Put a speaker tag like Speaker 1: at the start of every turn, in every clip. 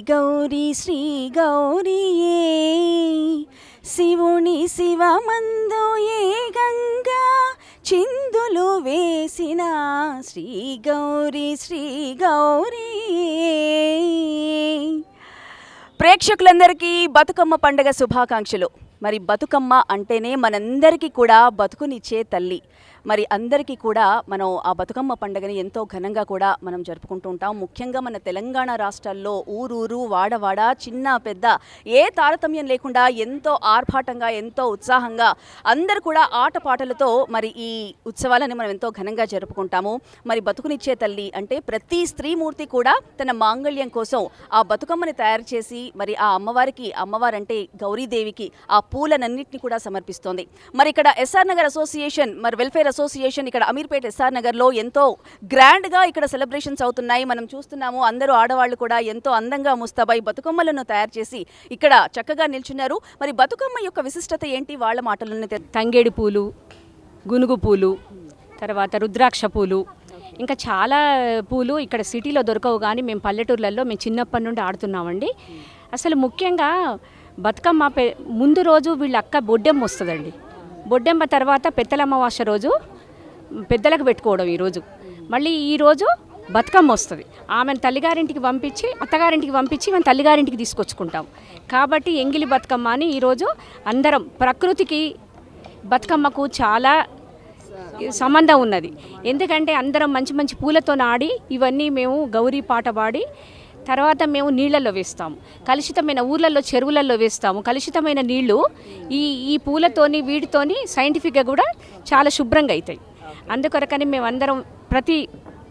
Speaker 1: గౌరీ శ్రీ గౌరీయే. శివుని శివమందు ఏ గంగా చిందులు వేసిన శ్రీ గౌరీ శ్రీ గౌరీ ప్రేక్షకులందరికీ బతుకమ్మ పండగ శుభాకాంక్షలు. మరి బతుకమ్మ అంటేనే మనందరికీ కూడా బతుకునిచ్చే తల్లి. మరి అందరికీ కూడా మనం ఆ బతుకమ్మ పండుగని ఎంతో ఘనంగా కూడా మనం జరుపుకుంటూ ఉంటాం. ముఖ్యంగా మన తెలంగాణ రాష్ట్రాల్లో ఊరూరు వాడవాడ చిన్న పెద్ద ఏ తారతమ్యం లేకుండా ఎంతో ఆర్భాటంగా ఎంతో ఉత్సాహంగా అందరు కూడా ఆటపాటలతో మరి ఈ ఉత్సవాలని మనం ఎంతో ఘనంగా జరుపుకుంటాము. మరి బతుకునిచ్చే తల్లి అంటే ప్రతి స్త్రీమూర్తి కూడా తన మాంగళ్యం కోసం ఆ బతుకమ్మని తయారు చేసి మరి ఆ అమ్మవారికి అమ్మవారంటే గౌరీదేవికి ఆ పూలనన్నింటినీ కూడా సమర్పిస్తోంది. మరి ఇక్కడ ఎస్ఆర్ నగర్ అసోసియేషన్ మరి వెల్ఫేర్ అసోసియేషన్ ఇక్కడ అమీర్పేట్ ఎస్ఆర్ నగర్లో ఎంతో గ్రాండ్గా ఇక్కడ సెలబ్రేషన్స్ అవుతున్నాయి. మనం చూస్తున్నాము అందరూ ఆడవాళ్ళు కూడా ఎంతో అందంగా ముస్తాబై బతుకమ్మలను తయారు చేసి ఇక్కడ చక్కగా నిల్చున్నారు. మరి బతుకమ్మ యొక్క విశిష్టత ఏంటి? వాళ్ళ మాటలను
Speaker 2: తంగేడి పూలు గునుగు పూలు తర్వాత రుద్రాక్ష పూలు. ఇంకా చాలా పూలు ఇక్కడ సిటీలో దొరకవు కానీ మేము పల్లెటూర్లలో మేము చిన్నప్పటి నుండి ఆడుతున్నామండి. అసలు ముఖ్యంగా బతుకమ్మ పె- ముందు రోజు వీళ్ళ అక్క బొడ్డెమ్మ వస్తుందండి. బొడ్డెమ్మ తర్వాత పెద్దల అమావాస్య రోజు పెద్దలకు పెట్టుకోవడం ఈరోజు. మళ్ళీ ఈరోజు బతుకమ్మ వస్తుంది. ఆమెను తల్లిగారింటికి పంపించి అత్తగారింటికి పంపించి మేము తల్లిగారింటికి తీసుకొచ్చుకుంటాం. కాబట్టి ఎంగిలి బతుకమ్మ అని ఈరోజు అందరం ప్రకృతికి బతుకమ్మకు చాలా సంబంధం ఉన్నది. ఎందుకంటే అందరం మంచి మంచి పూలతో ఆడి ఇవన్నీ మేము గౌరీ పాట పాడి తర్వాత మేము నీళ్ళలో వేస్తాము. కలుషితమైన ఊర్లలో చెరువులలో వేస్తాము. కలుషితమైన నీళ్ళు ఈ ఈ పూలతోని వీటితోని సైంటిఫిక్గా కూడా చాలా శుభ్రంగా అవుతాయి అందుకొరకని మేమందరం ప్రతి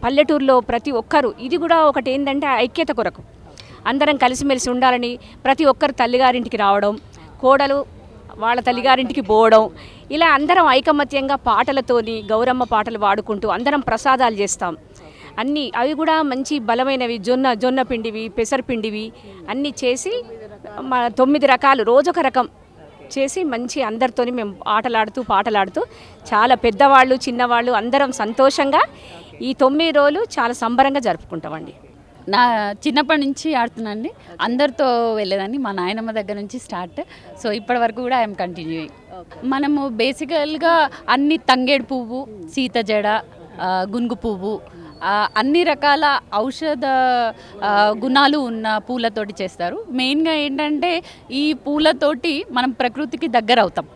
Speaker 2: పల్లెటూరులో ప్రతి ఒక్కరు ఇది కూడా ఒకటి ఏంటంటే ఐక్యత కొరకు. అందరం కలిసిమెలిసి ఉండాలని ప్రతి ఒక్కరు తల్లిగారింటికి రావడం కోడలు వాళ్ళ తల్లిగారింటికి పోవడం ఇలా అందరం ఐకమత్యంగా పాటలతోని గౌరమ్మ పాటలు పాడుకుంటూ అందరం ప్రసాదాలు చేస్తాం. అన్నీ అవి కూడా మంచి బలమైనవి జొన్న జొన్న పిండివి పెసరపిండివి అన్నీ చేసి మా తొమ్మిది రకాలు రోజొక రకం చేసి మంచి అందరితోని మేము ఆటలాడుతూ పాటలాడుతూ చాలా పెద్దవాళ్ళు చిన్నవాళ్ళు అందరం సంతోషంగా ఈ తొమ్మిది రోజులు చాలా సంబరంగా జరుపుకుంటామండి.
Speaker 3: నా చిన్నప్పటి నుంచి ఆడుతున్నానండి. అందరితో వెళ్ళేదాన్ని మా నాయనమ్మ దగ్గర నుంచి స్టార్ట్. సో ఇప్పటి వరకు కూడా ఐఎమ్ కంటిన్యూ. మనము బేసికల్గా అన్ని తంగేడు పువ్వు సీత జడ గునుగు పువ్వు అన్ని రకాల ఔషధ గుణాలు ఉన్న పూలతోటి చేస్తారు. మెయిన్గా ఏంటంటే ఈ పూలతోటి మనం ప్రకృతికి దగ్గర అవుతాం.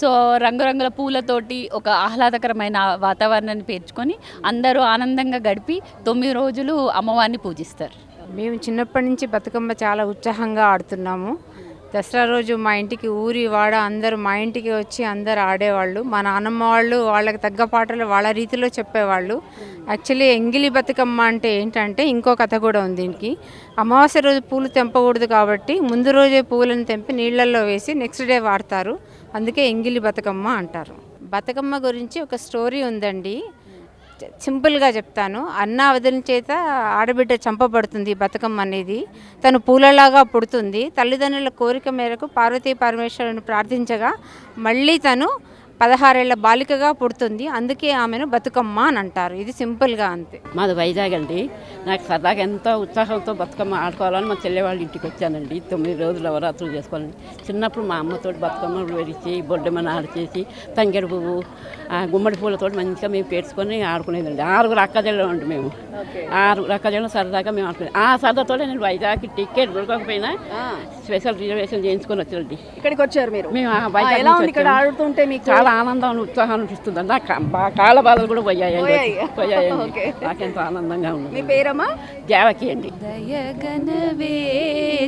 Speaker 3: సో రంగురంగుల పూలతోటి ఒక ఆహ్లాదకరమైన వాతావరణాన్ని పేర్చుకొని అందరూ ఆనందంగా గడిపి తొమ్మిది రోజులు అమ్మవారిని పూజిస్తారు.
Speaker 4: మేము చిన్నప్పటి నుంచి బతుకమ్మ చాలా ఉత్సాహంగా ఆడుతున్నాము. దసరా రోజు మా ఇంటికి ఊరి వాడ అందరూ మా ఇంటికి వచ్చి అందరు ఆడేవాళ్ళు. మా నాన్నమ్మ వాళ్ళు వాళ్ళకి తగ్గ పాటలు వాళ్ళ రీతిలో చెప్పేవాళ్ళు. యాక్చువల్లీ ఎంగిలి బతుకమ్మ అంటే ఏంటంటే ఇంకో కథ కూడా ఉంది దీనికి. అమావాస్య రోజు పూలు తెంపకూడదు కాబట్టి ముందు రోజే పూలను తెంపి నీళ్ళల్లో వేసి నెక్స్ట్ డే వాడతారు. అందుకే ఎంగిలి బతుకమ్మ అంటారు. బతుకమ్మ గురించి ఒక స్టోరీ ఉందండి. సింపుల్గా చెప్తాను. అన్న వదిలిన చేత ఆడబిడ్డ చంపబడుతుంది బతుకమ్మ అనేది. తను పూలలాగా పుడుతుంది. తల్లిదండ్రుల కోరిక మేరకు పార్వతీ పరమేశ్వరుని ప్రార్థించగా మళ్ళీ తను పదహారేళ్ళ బాలికగా పుడుతుంది. అందుకే ఆమెను బతుకమ్మ అని అంటారు. ఇది సింపుల్గా అంతే.
Speaker 5: మాది వైజాగ్ అండి. నాకు సరదాగా ఎంతో ఉత్సాహంతో బతుకమ్మ ఆడుకోవాలని మా చెల్లెవాళ్ళ ఇంటికి వచ్చానండి. తొమ్మిది రోజులు నవరాత్రులు చేసుకోవాలని. చిన్నప్పుడు మా అమ్మతో బతుకమ్మ వేడిచి బొడ్డమ్మని ఆడిచేసి తంగెడు పువ్వు ఆ గుమ్మడి పూలతో మంచిగా మేము పేర్చుకొని ఆడుకునేదండి. ఆరుగురు అక్కజల్లు ఉండి మేము. ఆరుగురు అక్కజల్లు సరదాగా మేము ఆడుకునేది. ఆ సరదాతో నేను వైజాగ్ టికెట్ దొరకకపోయినా స్పెషల్ రిజర్వేషన్ చేయించుకొని వచ్చానండి.
Speaker 1: ఇక్కడికి వచ్చారు మీరు?
Speaker 5: మేము వైజాగ్
Speaker 1: ఎలా
Speaker 5: నుంచి
Speaker 1: ఉంది ఇక్కడ. ఆడుతుంటే మీకు?
Speaker 5: చాలా ఆనందం ఉత్సాహం అనిపిస్తుంది బా- కాళ్ళ బాధలు కూడా పోయాయండి
Speaker 1: పోయాయి.
Speaker 5: పోయాయండి. నాకెంతో ఆనందంగా
Speaker 1: మీ
Speaker 5: ఉంది
Speaker 1: పేరమ్మా?
Speaker 5: జావకి అండి.
Speaker 6: దయగనవే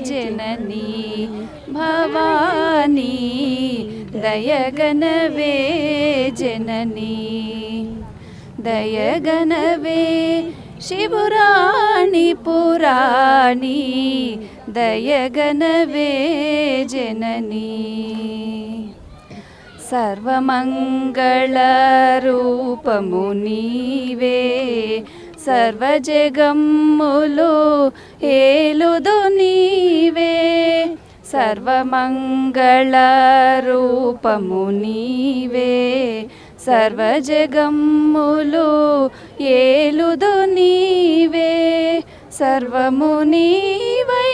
Speaker 6: జననీ భవానీ దయగనవే జననీ దయగనవే శివురాణి పురాణి దయగనవే జననీ. సర్వమంగళరూపము నీవే సర్వజగమ్ములు ఏలుదు నీవే. సర్వమంగళరూపము నీవే. సర్వజగమ్ములు ఏలుదు నీవే. సర్వము నీవై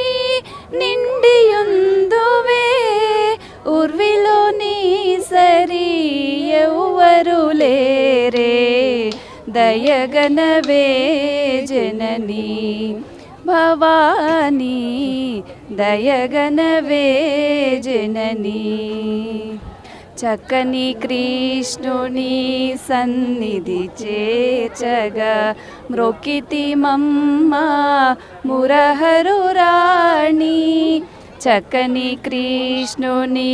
Speaker 6: నిండియుందువే. ఉర్విలో నీ సరి ఎవ్వరు లేరే. దయగనవే జననీ. భవానీ దయగనవే జననీ చక్కని కృష్ణుని సన్నిధి చేర్చగా మ్రొక్కితి మమ్మ మురహరు రాణి చక్కని కృష్ణుని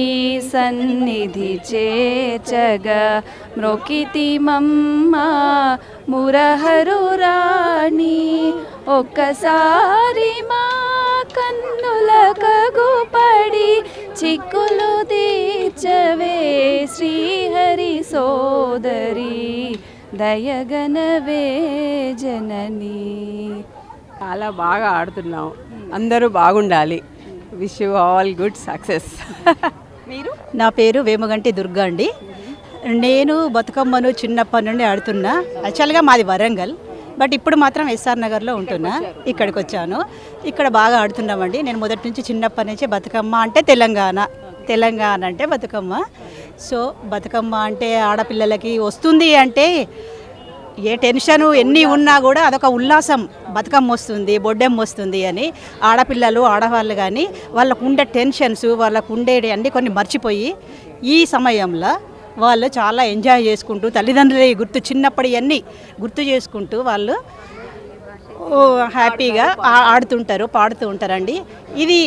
Speaker 6: సన్నిధి చేచగా మ్రొక్కితి మమ్మ మురహరు రాణి ఒక్కసారి మా కన్నుల కగుపడి చిక్కులు తీర్చవే శ్రీహరి సోదరి దయగనవే జననీ.
Speaker 7: చాలా బాగా ఆడుతున్నాం అందరూ బాగుండాలి. Wish you all good success.
Speaker 1: మీరు?
Speaker 8: నా పేరు వేమగంటి దుర్గా అండి. నేను బతుకమ్మను చిన్నప్పటి నుండి ఆడుతున్నా. యాక్చువల్గా మాది వరంగల్. బట్ ఇప్పుడు మాత్రం ఎస్ఆర్ నగర్లో ఉంటున్నా. ఇక్కడికి వచ్చాను. ఇక్కడ బాగా ఆడుతున్నామండి. నేను మొదటి నుంచి చిన్నప్పటి నుంచి బతుకమ్మ అంటే తెలంగాణ. తెలంగాణ అంటే బతుకమ్మ. సో బతుకమ్మ అంటే ఆడపిల్లలకి వస్తుంది అంటే ఏ టెన్షన్ ఎన్ని ఉన్నా కూడా అదొక ఉల్లాసం బతుకమ్మ వస్తుంది బొడ్డెమ్మ వస్తుంది అని ఆడపిల్లలు ఆడవాళ్ళు కానీ వాళ్ళకు ఉండే టెన్షన్స్ వాళ్ళకు ఉండేవి అన్నీ కొన్ని మర్చిపోయి ఈ సమయంలో వాళ్ళు చాలా ఎంజాయ్ చేసుకుంటూ తల్లిదండ్రులు గుర్తు చిన్నప్పటి అన్నీ గుర్తు చేసుకుంటూ వాళ్ళు హ్యాపీగా ఆడుతుంటారు పాడుతూ ఉంటారండి. ఇది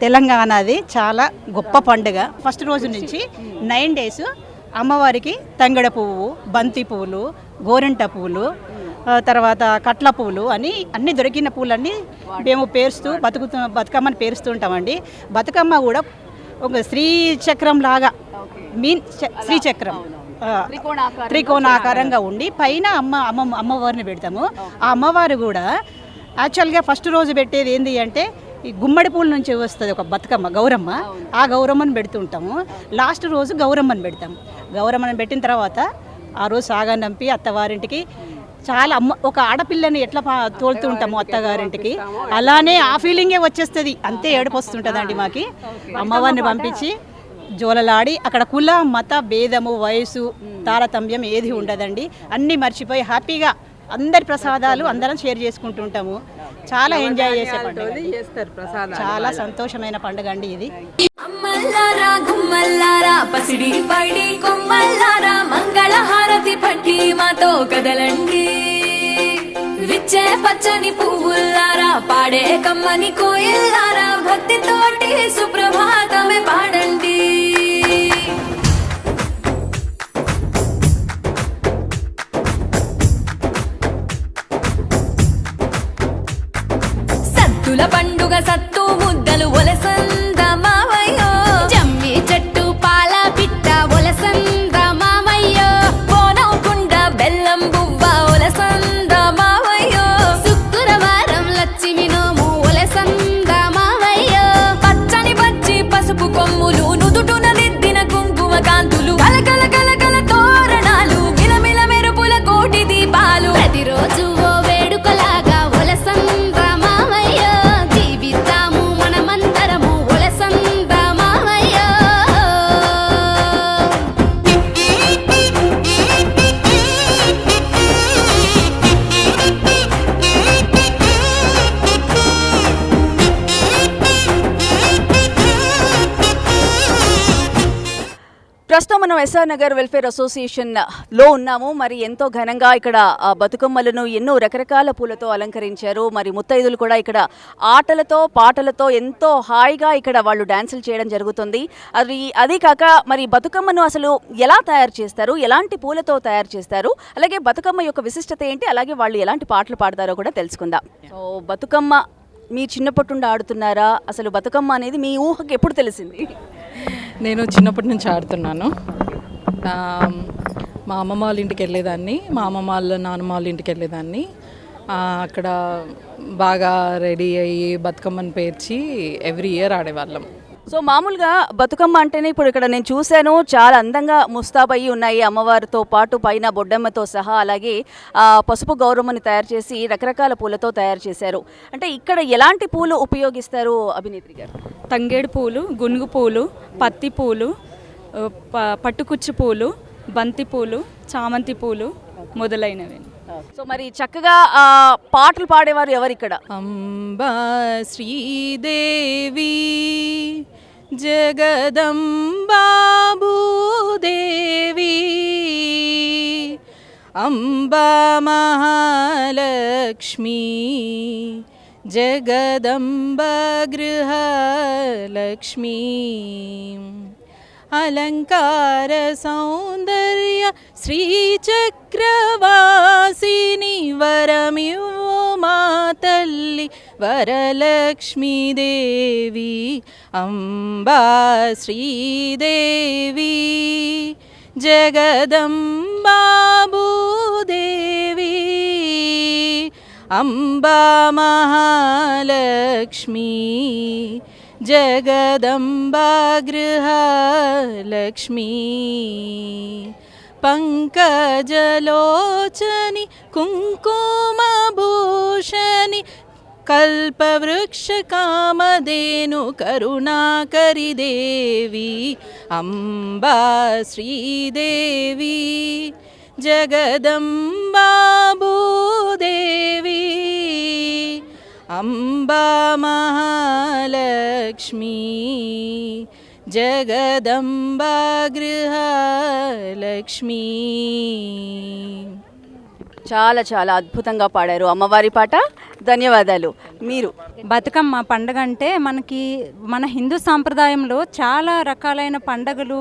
Speaker 8: తెలంగాణది చాలా గొప్ప పండుగ. ఫస్ట్ రోజు నుంచి నైన్ డేస్ అమ్మవారికి తంగడ పువ్వు బంతి పువ్వులు గోరెంట పువ్వులు తర్వాత కట్ల పువ్వులు అని అన్ని దొరికిన పువ్వులన్నీ మేము పేరుస్తూ బతుకుతూ బతుకమ్మని పేరుస్తూ ఉంటామండి. బతుకమ్మ కూడా ఒక శ్రీ చక్రం లాగా మీన్ చ- శ్రీచక్రం ఆ, త్రికోణాకారంగా ఉండి పైన అమ్మ అమ్మ అమ్మవారిని పెడతాము. ఆ అమ్మవారు కూడా యాక్చువల్గా ఫస్ట్ రోజు పెట్టేది ఏంటి అంటే ఈ గుమ్మడి పూల నుంచి వస్తుంది ఒక బతుకమ్మ గౌరమ్మ. ఆ గౌరమ్మని పెడుతుంటాము లాస్ట్ రోజు గౌరమ్మని పెడతాం గౌరమ్మని పెట్టిన తర్వాత ఆ రోజు సాగనంపి అత్తవారింటికి. చాలా అమ్మ ఒక ఆడపిల్లని ఎట్లా పా తోలుతూ ఉంటాము అత్తగారింటికి. అలానే ఆ ఫీలింగే వచ్చేస్తుంది. అంతే ఏడుపు వస్తుంటుందండి మాకి. అమ్మవారిని పంపించి జోలలాడి అక్కడ కుల మత భేదము వయసు తారతమ్యం ఏది ఉండదండి. అన్నీ మర్చిపోయి హ్యాపీగా అందరి ప్రసాదాలు అందరం షేర్ చేసుకుంటుంటాము చాలా ఎంజాయ్ చేసే పండుగ అండి.
Speaker 7: చేస్తారు ప్రసాదం
Speaker 8: చాలా సంతోషమైన పండుగ అండి ఇది.
Speaker 9: పసిడి పైడి కొమ్మల్లారా మంగళ హారతి పట్టి మాతో కదలండి. విచ్చే పచ్చని పువ్వుల్లారా పాడే కమ్మని కోయిల్లారా భక్తితోటి సుప్రభాతమే పాడండి.
Speaker 1: ఎస్ఆర్ నగర్ వెల్ఫేర్ అసోసియేషన్లో ఉన్నాము. మరి ఎంతో ఘనంగా ఇక్కడ బతుకమ్మలను ఎన్నో రకరకాల పూలతో అలంకరించారు. మరి ముత్తైదులు కూడా ఇక్కడ ఆటలతో పాటలతో ఎంతో హాయిగా ఇక్కడ వాళ్ళు డాన్సులు చేయడం జరుగుతుంది. అది అది కాక మరి బతుకమ్మను అసలు ఎలా తయారు చేస్తారు? ఎలాంటి పూలతో తయారు చేస్తారు? అలాగే బతుకమ్మ యొక్క విశిష్టత ఏంటి? అలాగే వాళ్ళు ఎలాంటి పాటలు పాడతారో కూడా తెలుసుకుందాం. సో బతుకమ్మ మీ చిన్నప్పటి నుండి ఆడుతున్నారా? అసలు బతుకమ్మ అనేది మీ ఊహకు ఎప్పుడు తెలిసింది?
Speaker 10: నేను చిన్నప్పటి నుంచి ఆడుతున్నాను. మా అమ్మమ్మ వాళ్ళ ఇంటికి వెళ్ళేదాన్ని మా అమ్మమ్మ వాళ్ళ నాన్నమ్మ వాళ్ళ ఇంటికి వెళ్ళేదాన్ని. అక్కడ బాగా రెడీ అయ్యి బతుకమ్మని పేర్చి ఎవ్రీ ఇయర్ ఆడేవాళ్ళం.
Speaker 1: సో మామూలుగా బతుకమ్మ అంటేనే ఇప్పుడు ఇక్కడ నేను చూశాను చాలా అందంగా ముస్తాబయ్యి ఉన్నాయి అమ్మవారితో పాటు పైన బొడ్డమ్మతో సహా అలాగే పసుపు గౌరమ్మని తయారు చేసి రకరకాల పూలతో తయారు చేశారు. అంటే ఇక్కడ ఎలాంటి పూలు ఉపయోగిస్తారు అభినేత్రి గారు?
Speaker 6: తంగేడు పూలు గునుగు పూలు పత్తి పూలు పట్టుకుచ్చు పూలు బంతి పూలు చామంతి పూలు మొదలైనవి.
Speaker 1: సో మరి చక్కగా పాటలు పాడేవారు ఎవరు ఇక్కడ
Speaker 10: అంబా శ్రీదేవి जगदम्बाभूदेवी अम्बा महालक्ष्मी जगदम्बगृहलक्ष्मी अलङ्कारसौन्दर्य श्रीचक्रवासिनि वरमिवो मातल्लि वरलक्ष्मीदेवी अम्बा श्रीदेवी जगदम्बाबूदेवी अम्बा महालक्ष्मी जगदम्बा गृहलक्ष्मी पङ्कजलोचनि कुङ्कुमभूषणि కల్పవృక్షకామదేను జగదంబా గృహలక్ష్మి దేవి అంబా శ్రీదేవి జగదంబాబూదేవి అంబా మహాలక్ష్మి జగదంబా గృహలక్ష్మి
Speaker 1: చాలా చాలా అద్భుతంగా పాడారు అమ్మవారి పాట. ధన్యవాదాలు. మీరు?
Speaker 11: బతుకమ్మ పండగ అంటే మనకి మన హిందూ సాంప్రదాయంలో చాలా రకాలైన పండగలు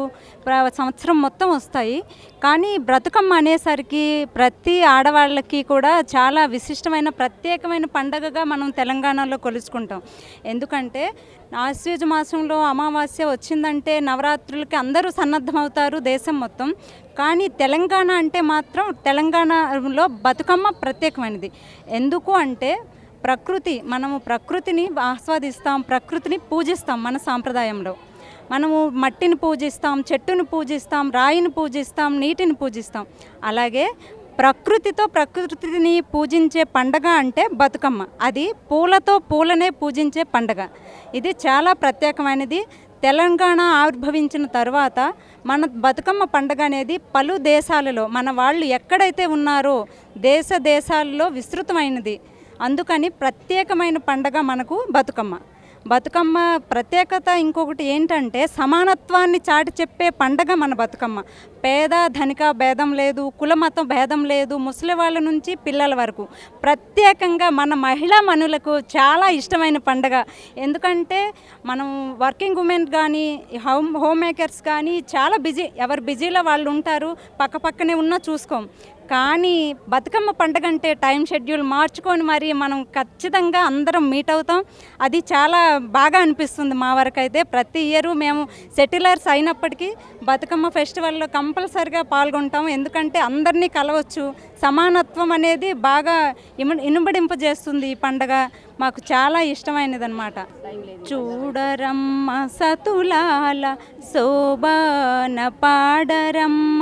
Speaker 11: సంవత్సరం మొత్తం వస్తాయి. కానీ బ్రతుకమ్మ అనేసరికి ప్రతి ఆడవాళ్ళకి కూడా చాలా విశిష్టమైన ప్రత్యేకమైన పండగగా మనం తెలంగాణలో కొలుచుకుంటాం. ఎందుకంటే ఆశ్వేజ మాసంలో అమావాస్య వచ్చిందంటే నవరాత్రులకి అందరూ సన్నద్ధమవుతారు దేశం మొత్తం. కానీ తెలంగాణ అంటే మాత్రం తెలంగాణలో బతుకమ్మ ప్రత్యేకమైనది. ఎందుకు అంటే ప్రకృతి మనము ప్రకృతిని ఆస్వాదిస్తాం ప్రకృతిని పూజిస్తాం మన సాంప్రదాయంలో. మనము మట్టిని పూజిస్తాం చెట్టుని పూజిస్తాం రాయిని పూజిస్తాం నీటిని పూజిస్తాం. అలాగే ప్రకృతితో ప్రకృతిని పూజించే పండగ అంటే బతుకమ్మ. అది పూలతో పూలనే పూజించే పండగ. ఇది చాలా ప్రత్యేకమైనది. తెలంగాణ ఆవిర్భవించిన తర్వాత మన బతుకమ్మ పండగ అనేది పలు దేశాలలో మన వాళ్ళు ఎక్కడైతే ఉన్నారో దేశ దేశాలలో విస్తృతమైనది. అందుకని ప్రత్యేకమైన పండగ మనకు బతుకమ్మ. బతుకమ్మ ప్రత్యేకత ఇంకొకటి ఏంటంటే సమానత్వాన్ని చాటి చెప్పే పండగ మన బతుకమ్మ. పేద ధనిక భేదం లేదు కులమతం భేదం లేదు ముసలి వాళ్ళ నుంచి పిల్లల వరకు. ప్రత్యేకంగా మన మహిళా మనులకు చాలా ఇష్టమైన పండగ. ఎందుకంటే మనం వర్కింగ్ ఉమెన్ కానీ హోమ్ హోమ్ మేకర్స్ కానీ చాలా బిజీ ఎవరు బిజీలో వాళ్ళు ఉంటారు పక్క పక్కనే ఉన్నా చూసుకోం. కానీ బతుకమ్మ పండుగ అంటే టైం షెడ్యూల్ మార్చుకొని మరి మనం ఖచ్చితంగా అందరం మీట్ అవుతాం. అది చాలా బాగా అనిపిస్తుంది మా వరకు అయితే ప్రతి ఇయర్ మేము సెటిలర్స్ అయినప్పటికీ బతుకమ్మ ఫెస్టివల్లో కంపల్సరిగా పాల్గొంటాం. ఎందుకంటే అందరినీ కలవచ్చు. సమానత్వం అనేది బాగా ఇమ ఇనుబడింపజేస్తుంది ఈ పండగ. మాకు చాలా ఇష్టమైనది అనమాట చూడరమ్మ సతులాల శోభన పాడరమ్మ.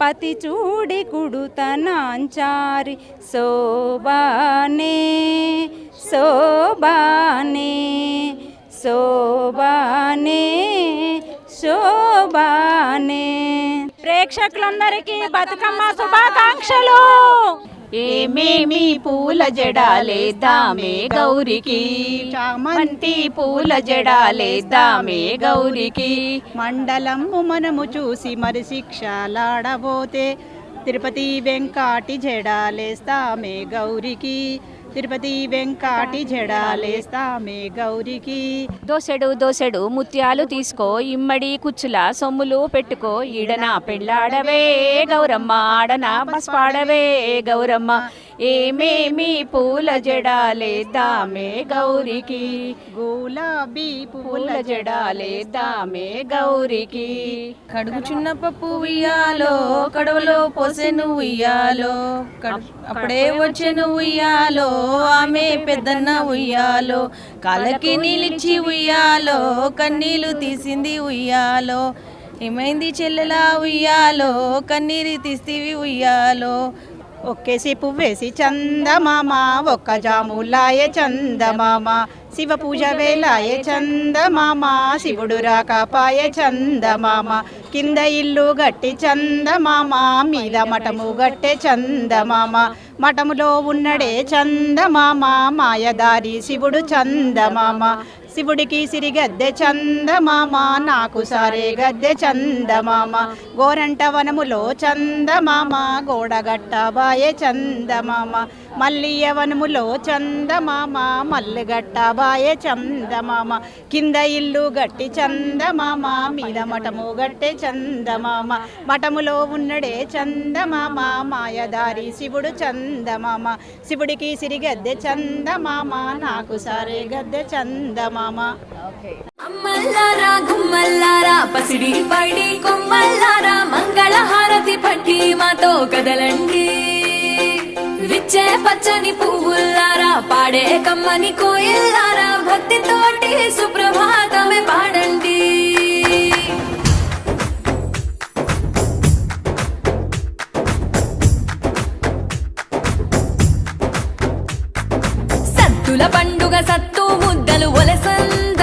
Speaker 11: పతి చూడి కుడుతనాంచారి. శోభానే శోభానే శోభానే శోభానే. ప్రేక్షకులందరికీ బతుకమ్మ శుభాకాంక్షలు.
Speaker 2: ఏమేమి పూల జడాలేద్దామే గౌరికి? చామంతి పూల జడాలేద్దామే గౌరికి?
Speaker 8: మండలము మనము చూసి మరి శిక్షలాడబోతే తిరుపతి వెంకాటి జడాలేస్తామే గౌరికి. తిరుపతి వెంకాటి జడాలేస్తామే గౌరికి.
Speaker 2: దోసెడు దోసెడు ముత్యాలు తీసుకో ఇమ్మడి కుచ్చుల సొమ్ములు పెట్టుకో ఈడన పెళ్ళాడవే గౌరమ్మ ఆడన పసుపాడవే గౌరమ్మ. ఏమేమి పూల జడాలేద్దామే గౌరికి?
Speaker 8: గులాబీ
Speaker 2: పూల జడాలేద్దామే గౌరికి.
Speaker 12: కడుగు చిన్న పప్పు ఉయ్యాలో కడవలో పోసెను ఉయ్యాలో. అప్పుడే వచ్చెను ఉయ్యాలో ఆమె పెద్దన్న ఉయ్యాలో. కాళ్ళకి నీళ్ళిచ్చి ఉయ్యాలో కన్నీళ్ళు తీసింది ఉయ్యాలో. ఏమైంది చెల్లెలా ఉయ్యాలో కన్నీరు తీస్తీవి ఉయ్యాలో.
Speaker 8: ఒక్కేసి పువ్వేసి చందమామ ఒక్క జాములాయ చందమామ. శివ పూజ వేలాయ చందమామ శివుడు రాకపాయ చందమామ. కింద ఇల్లు గట్టి చందమామ మీద మఠము గట్టే చందమామ. మఠములో ఉన్నడే చందమామ మాయదారి శివుడు చందమామ. శివుడికి సిరి గద్దె చందమామ నాకు సారే గద్దె చందమామ. గోరంట వనములో చందమామ గోడగట్ట బాయే చందమామ. మల్లియ వనములో చందమామ మల్లెగట్ట బాయే చందమామ. కింద ఇల్లు గట్టి చందమామ మీద మఠము గట్టే చందమామ. మఠములో ఉన్నడే చందమామ మాయదారి శివుడు చందమామ. శివుడికి సిరి గద్దె చందమామ నాకు సారే గద్దె చందమామ.
Speaker 9: అమ్మల్లారా గుమ్మల్లారా పసిడి పైడి కొమ్మల్లారా మంగళ హారతి పట్టి మాతో కదలండి. విచ్చే పచ్చని పువ్వుల్లారా పాడే కమ్మని కోయిల్లారా భక్తితోటి సుప్రభాతమే పాడండి. సత్తుల పండుగ సత్తు ముద్దలు ఒలసంద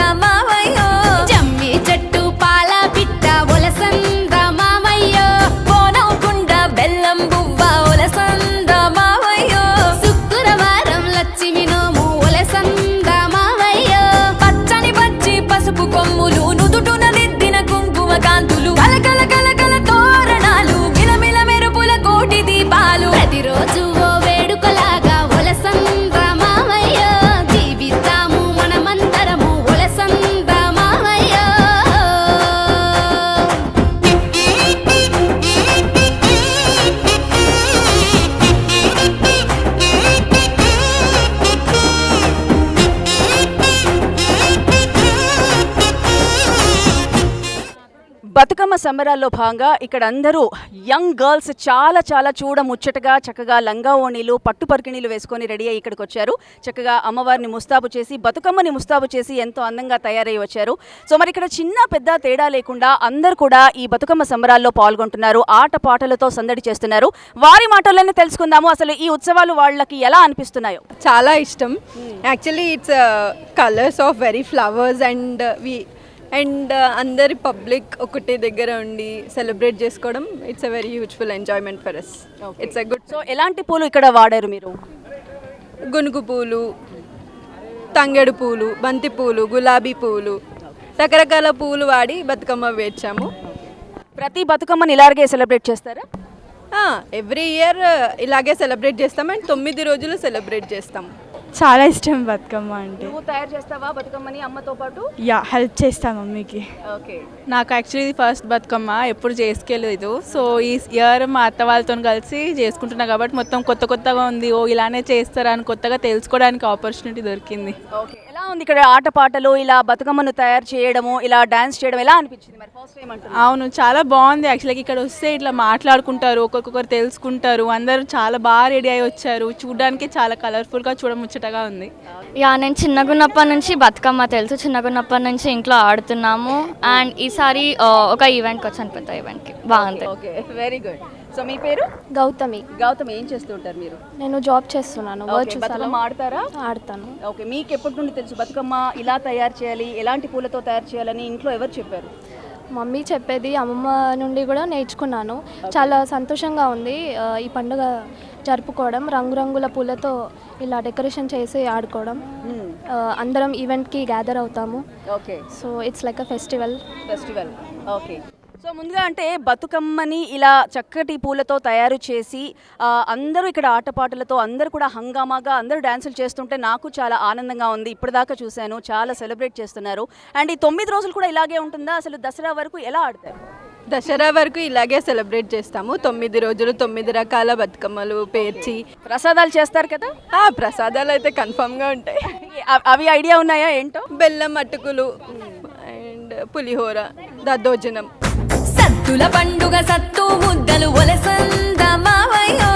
Speaker 1: సంబరాల్లో భాగంగా ఇక్కడ అందరూ యంగ్ గర్ల్స్ చాలా చాలా చూడ ముచ్చటగా చక్కగా లంగా ఓణీలు పట్టు పరికిణీలు వేసుకొని రెడీ అయ్యి ఇక్కడికి వచ్చారు. చక్కగా అమ్మవారిని ముస్తాబు చేసి బతుకమ్మని ముస్తాబు చేసి ఎంతో అందంగా తయారై వచ్చారు. సో మరి ఇక్కడ చిన్న పెద్ద తేడా లేకుండా అందరూ కూడా ఈ బతుకమ్మ సంబరాల్లో పాల్గొంటున్నారు. ఆట పాటలతో సందడి చేస్తున్నారు. వారి మాటల్లోనే తెలుసుకుందాము. అసలు ఈ ఉత్సవాలు వాళ్ళకి ఎలా అనిపిస్తున్నాయో?
Speaker 13: చాలా ఇష్టం. Actually it's colours of very flowers and we and అందరి పబ్లిక్ ఒకటే దగ్గర ఉండి సెలబ్రేట్ చేసుకోవడం it's a very useful enjoyment for us it's a good
Speaker 1: so ఎలాంటి పూలు ఇక్కడ వాడారు మీరు?
Speaker 13: గునుగు పూలు తంగెడు పూలు బంతి పూలు గులాబీ పూలు రకరకాల పూలు వాడి బతుకమ్మ వేర్చాము.
Speaker 1: ప్రతి బతుకమ్మని ఇలాగే సెలబ్రేట్ చేస్తారా?
Speaker 13: ఎవ్రీ ఇయర్ ఇలాగే సెలబ్రేట్ చేస్తాం అండ్ తొమ్మిది రోజులు సెలబ్రేట్ చేస్తాం.
Speaker 6: చాలా ఇష్టం బతుకమ్మ అంటే.
Speaker 1: నువ్వు తయారు చేస్తావా బతుకమ్మని అమ్మతో పాటు?
Speaker 6: యా హెల్ప్ చేస్తా మమ్మీకి.
Speaker 1: ఓకే.
Speaker 14: నాకు యాక్చువల్లీ ఇది ఫస్ట్ బతుకమ్మ ఎప్పుడు చేసుకెళ్ళలేదు. సో ఈ ఇయర్ మా అత్త వాళ్ళతో కలిసి చేసుకుంటున్నా కాబట్టి మొత్తం కొత్త కొత్తగా ఉంది. ఓ ఇలానే చేస్తారా అని కొత్తగా తెలుసుకోవడానికి ఆపర్చునిటీ దొరికింది.
Speaker 1: ఓకే. ఎలా ఉంది ఇక్కడ ఆటపాటలు ఇలా బతుకమ్మను తయారు చేయడము ఇలా డాన్స్ చేయడం ఎలా అనిపించింది మరి? ఫస్ట్ టైం అంటున్నా.
Speaker 14: అవును చాలా బాగుంది యాక్చువల్గా ఇక్కడ వస్తే ఇట్లా మాట్లాడుకుంటారు ఒక్కొక్కరు తెలుసుకుంటారు అందరూ చాలా బాగా రెడీ అయి వచ్చారు. చూడడానికి చాలా కలర్ఫుల్గా చూడముచ్చటగా ఉంది.
Speaker 15: యా నేను చిన్నగున్నప్పటి నుంచి బతుకమ్మ తెలుసు. చిన్నగున్నప్పటి నుంచి ఇంట్లో ఆడుతున్నాము. అండ్ ఈసారి ఒక ఈవెంట్కి వచ్చాను పెద్ద ఈవెంట్కి బాగుంది.
Speaker 1: ఓకే వెరీ గుడ్ సో మీ పేరు?
Speaker 16: గౌతమి.
Speaker 1: గౌతమ్ ఏం చేస్తుంటారు మీరు?
Speaker 16: నేను జాబ్ చేస్తున్నాను
Speaker 1: ఓకే, బతుకమ్మ ఆడతారా?
Speaker 16: ఆడతాను.
Speaker 1: ఓకే మీకు ఎప్పటి నుండి తెలుసు బతుకమ్మ ఇలా తయారు చేయాలి ఎలాంటి పూలతో తయారు చేయాలని ఇంట్లో ఎవరు చెప్పారు?
Speaker 16: మమ్మీ చెప్పేది అమ్మమ్మ నుండి కూడా నేర్చుకున్నాను. చాలా సంతోషంగా ఉంది ఆ, ఈ పండుగ జరుపుకోవడం రంగురంగుల పూలతో ఇలా డెకరేషన్ చేసి ఆడుకోవడం. ఆ, అందరం ఈవెంట్కి గ్యాదర్ అవుతాము.
Speaker 1: Okay.
Speaker 16: So it's like a festival
Speaker 1: festival okay. So ముందుగా అంటే బతుకమ్మని ఇలా చక్కటి పూలతో తయారు చేసి అందరూ ఇక్కడ ఆటపాటలతో అందరూ కూడా హంగామాగా అందరూ డ్యాన్సులు చేస్తుంటే నాకు చాలా ఆనందంగా ఉంది. ఇప్పటిదాకా చూశాను చాలా సెలబ్రేట్ చేస్తున్నారు. అండ్ ఈ తొమ్మిది రోజులు కూడా ఇలాగే ఉంటుందా? అసలు దసరా వరకు ఎలా ఆడతారు?
Speaker 13: దసరా వరకు ఇలాగే సెలబ్రేట్ చేస్తాము. తొమ్మిది రోజులు తొమ్మిది రకాల బతుకమ్మలు పేర్చి.
Speaker 1: ప్రసాదాలు చేస్తారు కదా?
Speaker 13: ప్రసాదాలు అయితే కన్ఫామ్గా ఉంటాయి.
Speaker 1: అవి ఐడియా ఉన్నాయా ఏంటో?
Speaker 13: బెల్లం అటుకులు అండ్ పులిహోర దద్దోజనం.
Speaker 9: పండుగ సత్తు ముద్దలు ఒలసంద మావయ్యో.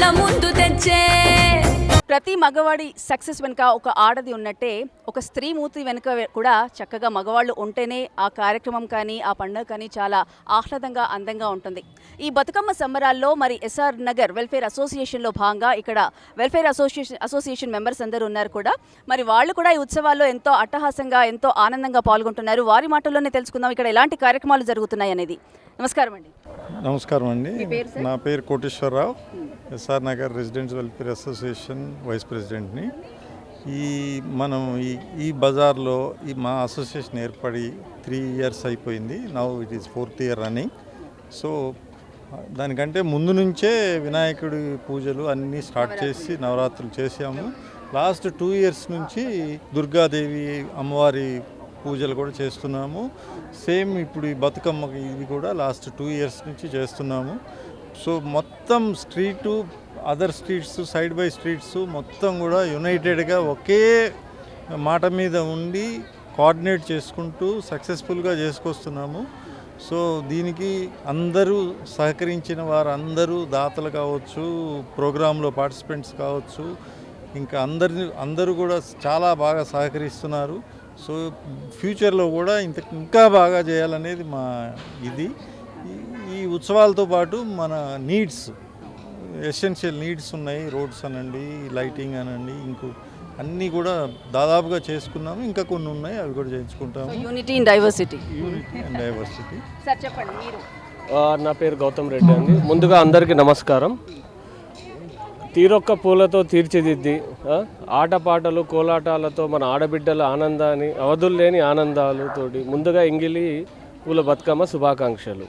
Speaker 9: కళ్ళ ముందు తెచ్చే
Speaker 1: ప్రతి మగవాడి సక్సెస్ వెనుక ఒక ఆడది ఉన్నట్టే ఒక స్త్రీ మూర్తి వెనుక కూడా చక్కగా మగవాళ్ళు ఉంటేనే ఆ కార్యక్రమం కానీ ఆ పండుగ కానీ చాలా ఆహ్లాదంగా అందంగా ఉంటుంది. ఈ బతుకమ్మ సంబరాల్లో మరి ఎస్ఆర్ నగర్ వెల్ఫేర్ అసోసియేషన్లో భాగంగా ఇక్కడ వెల్ఫేర్ అసోసియేషన్ అసోసియేషన్ మెంబర్స్ అందరూ ఉన్నారు కూడా. మరి వాళ్ళు కూడా ఈ ఉత్సవాల్లో ఎంతో అట్టహాసంగా ఎంతో ఆనందంగా పాల్గొంటున్నారు. వారి మాటల్లోనే తెలుసుకుందాం ఇక్కడ ఎలాంటి కార్యక్రమాలు జరుగుతున్నాయి అనేది. నమస్కారం అండి.
Speaker 17: నమస్కారం అండి.
Speaker 1: మీ పేరు సార్?
Speaker 17: నా పేరు Koteswararao. SR Nagar residents welfare association vice ప్రెసిడెంట్ని. ఈ మనం ఈ ఈ బజార్లో ఈ మా అసోసియేషన్ ఏర్పడి త్రీ ఇయర్స్ అయిపోయింది. Now it is fourth year running so దానికంటే ముందు నుంచే వినాయకుడి పూజలు అన్నీ స్టార్ట్ చేసి నవరాత్రులు చేసాము లాస్ట్ టూ ఇయర్స్ నుంచి దుర్గాదేవి అమ్మవారి పూజలు కూడా చేస్తున్నాము. సేమ్ ఇప్పుడు ఈ బతుకమ్మకి ఇది కూడా లాస్ట్ టూ ఇయర్స్ నుంచి చేస్తున్నాము. సో మొత్తం street other streets side by streets మొత్తం కూడా యునైటెడ్గా ఒకే మాట మీద ఉండి కోఆర్డినేట్ చేసుకుంటూ సక్సెస్ఫుల్గా చేసుకొస్తున్నాము. సో దీనికి అందరూ సహకరించిన వారందరూ దాతలు కావచ్చు ప్రోగ్రాంలో పార్టిసిపెంట్స్ కావచ్చు ఇంకా అందరిని అందరూ కూడా చాలా బాగా సహకరిస్తున్నారు. సో ఫ్యూచర్లో కూడా ఇంత ఇంకా బాగా చేయాలనేది మా ఇది. ఈ- ఈ ఉత్సవాలతో పాటు మన నీడ్స్. ఎసెన్షియల్ నీడ్స్ ఉన్నాయి రోడ్స్ అనండి లైటింగ్ అనండి ఇంకో అన్నీ కూడా దాదాపుగా చేసుకున్నాము. ఇంకా కొన్ని ఉన్నాయి అవి కూడా చేయించుకుంటాము.
Speaker 1: Unity in diversity
Speaker 17: unity and diversity
Speaker 1: sir చెప్పండి మీరు.
Speaker 18: నా పేరు గౌతమ్ రెడ్డి అండి. ముందుగా అందరికీ నమస్కారం. తీరొక్క పూలతో తీర్చిదిద్ది ఆటపాటలు కోలాటాలతో మన ఆడబిడ్డల ఆనందాన్ని అవధుల్లేని ఆనందాలతోటి ముందుగా ఎంగిలి పూల బతుకమ్మ శుభాకాంక్షలు.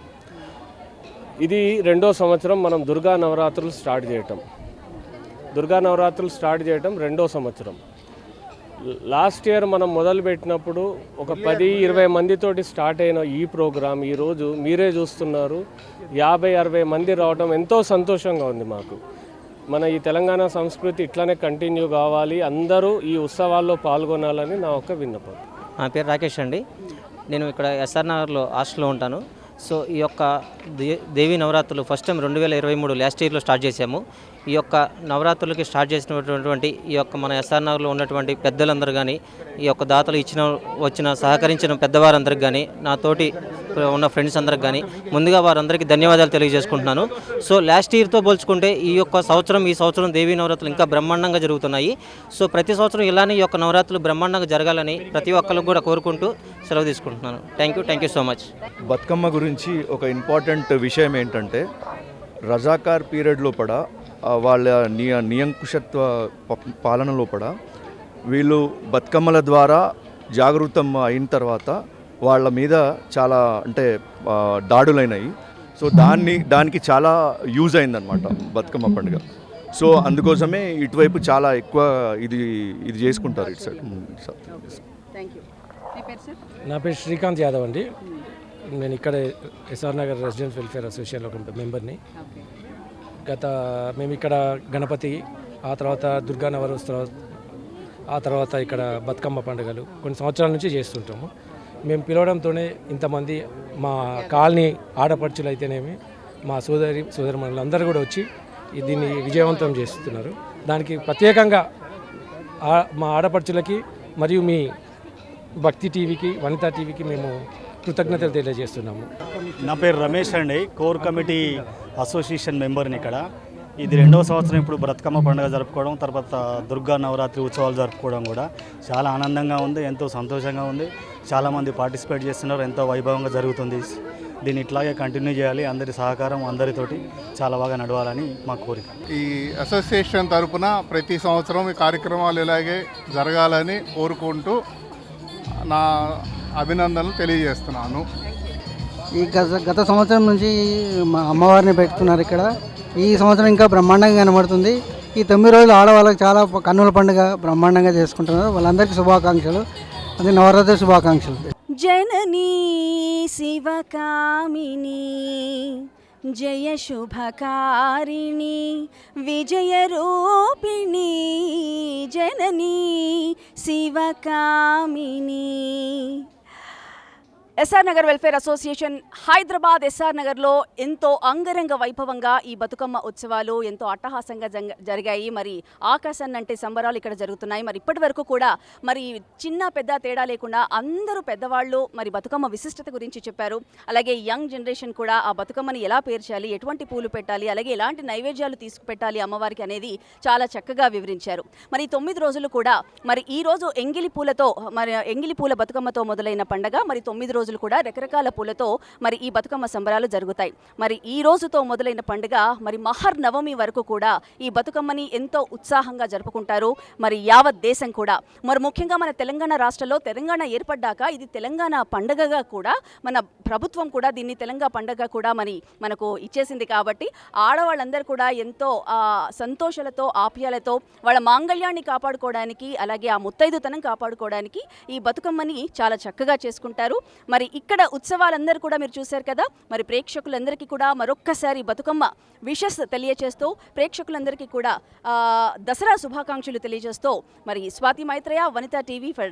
Speaker 18: ఇది రెండో సంవత్సరం మనం దుర్గా నవరాత్రులు స్టార్ట్ చేయటం. దుర్గా నవరాత్రులు స్టార్ట్ చేయటం రెండో సంవత్సరం. లాస్ట్ ఇయర్ మనం మొదలు పెట్టినప్పుడు ఒక పది ఇరవై మందితోటి స్టార్ట్ అయిన ఈ ప్రోగ్రాం ఈరోజు మీరే చూస్తున్నారు. యాభై అరవై మంది రావడం ఎంతో సంతోషంగా ఉంది మాకు. మన ఈ తెలంగాణ సంస్కృతి ఇట్లానే కంటిన్యూ కావాలి. అందరూ ఈ ఉత్సవాల్లో పాల్గొనాలని నా ఒక విన్నపం.
Speaker 19: నా పేరు రాకేష్ అండి. నేను ఇక్కడ ఎస్ఆర్ నగర్లో హాస్టల్లో ఉంటాను. సో ఈ యొక్క దే దేవి నవరాత్రులు ఫస్ట్ టైం రెండు వేల ఇరవై మూడు లాస్ట్ ఇయర్లో స్టార్ట్ చేశాము. ఈ యొక్క నవరాత్రులకి స్టార్ట్ చేసినటువంటి ఈ యొక్క మన ఎస్ఆర్ నగర్లో ఉన్నటువంటి పెద్దలందరూ కానీ ఈ యొక్క దాతలు ఇచ్చిన వచ్చిన సహకరించిన పెద్దవారందరికి కానీ నాతోటి ఉన్న ఫ్రెండ్స్ అందరికి కానీ ముందుగా వారందరికీ ధన్యవాదాలు తెలియజేసుకుంటున్నాను. సో లాస్ట్ ఇయర్తో పోల్చుకుంటే ఈ యొక్క సంవత్సరం ఈ సంవత్సరం దేవీ నవరాత్రులు ఇంకా బ్రహ్మాండంగా జరుగుతున్నాయి. సో ప్రతి సంవత్సరం ఇలానే ఈ యొక్క నవరాత్రులు బ్రహ్మాండంగా జరగాలని ప్రతి ఒక్కరికి కూడా కోరుకుంటూ సెలవు తీసుకుంటున్నాను. Thank you thank you so much
Speaker 20: Bathukamma గురించి ఒక ఇంపార్టెంట్ విషయం ఏంటంటే రజాకార్ పీరియడ్లో కూడా వాళ్ళ నియ నియంకుశత్వ ప- పాలన లోపల వీళ్ళు బతుకమ్మల ద్వారా జాగృతం అయిన తర్వాత వాళ్ళ మీద చాలా అంటే దాడులైనాయి. సో దాన్ని దానికి చాలా యూజ్ అయిందనమాట బతుకమ్మ పండుగ. సో అందుకోసమే ఇటువైపు చాలా ఎక్కువ ఇది ఇది చేసుకుంటారు ఇటు సైడ్.
Speaker 1: Thank you. మీ పేరు సార్?
Speaker 21: నా పేరు శ్రీకాంత్ యాదవ్ అండి. నేను ఇక్కడ ఎస్ఆర్ నగర్ రెసిడెంట్ వెల్ఫేర్ అసోసియేషన్లో ఒక మెంబర్ని. గత మేము ఇక్కడ గణపతి ఆ తర్వాత దుర్గా నవరోత్సవ ఆ తర్వాత ఇక్కడ బతుకమ్మ పండుగలు కొన్ని సంవత్సరాల నుంచి చేస్తుంటాము. మేము పిలవడంతోనే ఇంతమంది మా కాలనీ ఆడపడుచులు అయితేనేమి మా సోదరి సోదరి అందరూ కూడా వచ్చి దీన్ని విజయవంతం చేస్తున్నారు. దానికి ప్రత్యేకంగా ఆ- మా ఆడపడుచులకి మరియు మీ భక్తి టీవీకి వనితా టీవీకి మేము కృతజ్ఞతలు తెలియజేస్తున్నాము.
Speaker 22: నా పేరు రమేష్ అండి. కోర్ కమిటీ అసోసియేషన్ మెంబర్ని ఇక్కడ. ఇది రెండవ సంవత్సరం ఇప్పుడు బ్రతుకమ్మ పండుగ జరుపుకోవడం తర్వాత దుర్గా నవరాత్రి ఉత్సవాలు జరుపుకోవడం కూడా చాలా ఆనందంగా ఉంది ఎంతో సంతోషంగా ఉంది. చాలామంది పార్టిసిపేట్ చేస్తున్నారు ఎంతో వైభవంగా జరుగుతుంది. దీన్ని ఇట్లాగే కంటిన్యూ చేయాలి అందరి సహకారం అందరితోటి చాలా బాగా నడవాలని మా కోరిక.
Speaker 23: ఈ అసోసియేషన్ తరఫున ప్రతి సంవత్సరం ఈ కార్యక్రమాలు ఇలాగే జరగాలని కోరుకుంటూ నా అభినందనలు తెలియజేస్తున్నాను.
Speaker 24: ఈ గత గత సంవత్సరం నుంచి మా అమ్మవారిని పెట్టుకున్నారు ఇక్కడ. ఈ సంవత్సరం ఇంకా బ్రహ్మాండంగా కనబడుతుంది. ఈ తొమ్మిది రోజులు ఆడవాళ్ళకి చాలా కన్నుల పండుగ బ్రహ్మాండంగా చేసుకుంటున్నారు. వాళ్ళందరికీ శుభాకాంక్షలు. అది నవరాత్రి శుభాకాంక్షలు.
Speaker 1: జననీ శివకామిని జయ శుభకారిణి విజయ రూపిణి జననీ Sivakamini. SR Nagar welfare association Hyderabad SR నగర్లో ఎంతో అంగరంగ వైభవంగా ఈ బతుకమ్మ ఉత్సవాలు ఎంతో అట్టహాసంగా జంగ- జరిగాయి. మరి ఆకాశాన్ని అంటే సంబరాలు ఇక్కడ జరుగుతున్నాయి. మరి ఇప్పటి వరకు కూడా మరి చిన్న పెద్ద తేడా లేకుండా అందరూ పెద్దవాళ్ళు మరి బతుకమ్మ విశిష్టత గురించి చెప్పారు. అలాగే యంగ్ జనరేషన్ కూడా ఆ బతుకమ్మని ఎలా పేర్చాలి ఎటువంటి పూలు పెట్టాలి అలాగే ఎలాంటి నైవేద్యాలు తీసుకుపెట్టాలి అమ్మవారికి అనేది చాలా చక్కగా వివరించారు. మరి తొమ్మిది రోజులు కూడా మరి ఈ రోజు ఎంగిలి పూలతో మరి ఎంగిలి పూల బతుకమ్మతో మొదలైన పండగ. మరి తొమ్మిది రోజులు కూడా రకరకాల పూలతో మరి ఈ బతుకమ్మ సంబరాలు జరుగుతాయి. మరి ఈ రోజుతో మొదలైన పండుగ మరి మహర్ నవమి వరకు కూడా ఈ బతుకమ్మని ఎంతో ఉత్సాహంగా జరుపుకుంటారు. మరి యావత్ దేశం కూడా. మరి ముఖ్యంగా మన తెలంగాణ రాష్ట్రంలో తెలంగాణ ఏర్పడ్డాక ఇది తెలంగాణ పండగగా కూడా మన ప్రభుత్వం కూడా దీన్ని తెలంగాణ పండగ కూడా మరి మనకు ఇచ్చేసింది కాబట్టి ఆడవాళ్ళందరూ కూడా ఎంతో సంతోషాలతో ఆప్యాలతో వాళ్ళ మాంగళ్యాన్ని కాపాడుకోవడానికి అలాగే ఆ ముత్తైదుతనం కాపాడుకోవడానికి ఈ బతుకమ్మని చాలా చక్కగా చేసుకుంటారు. మరి మరి ఇక్కడ ఉత్సవాలందరూ కూడా మీరు చూశారు కదా మరి ప్రేక్షకులందరికీ కూడా మరొక్కసారి బతుకమ్మ విషస్ తెలియచేస్తూ ప్రేక్షకులందరికీ కూడా దసరా శుభాకాంక్షలు తెలియజేస్తూ మరి స్వాతి మైత్రేయ వనిత టీవీ ఫర్.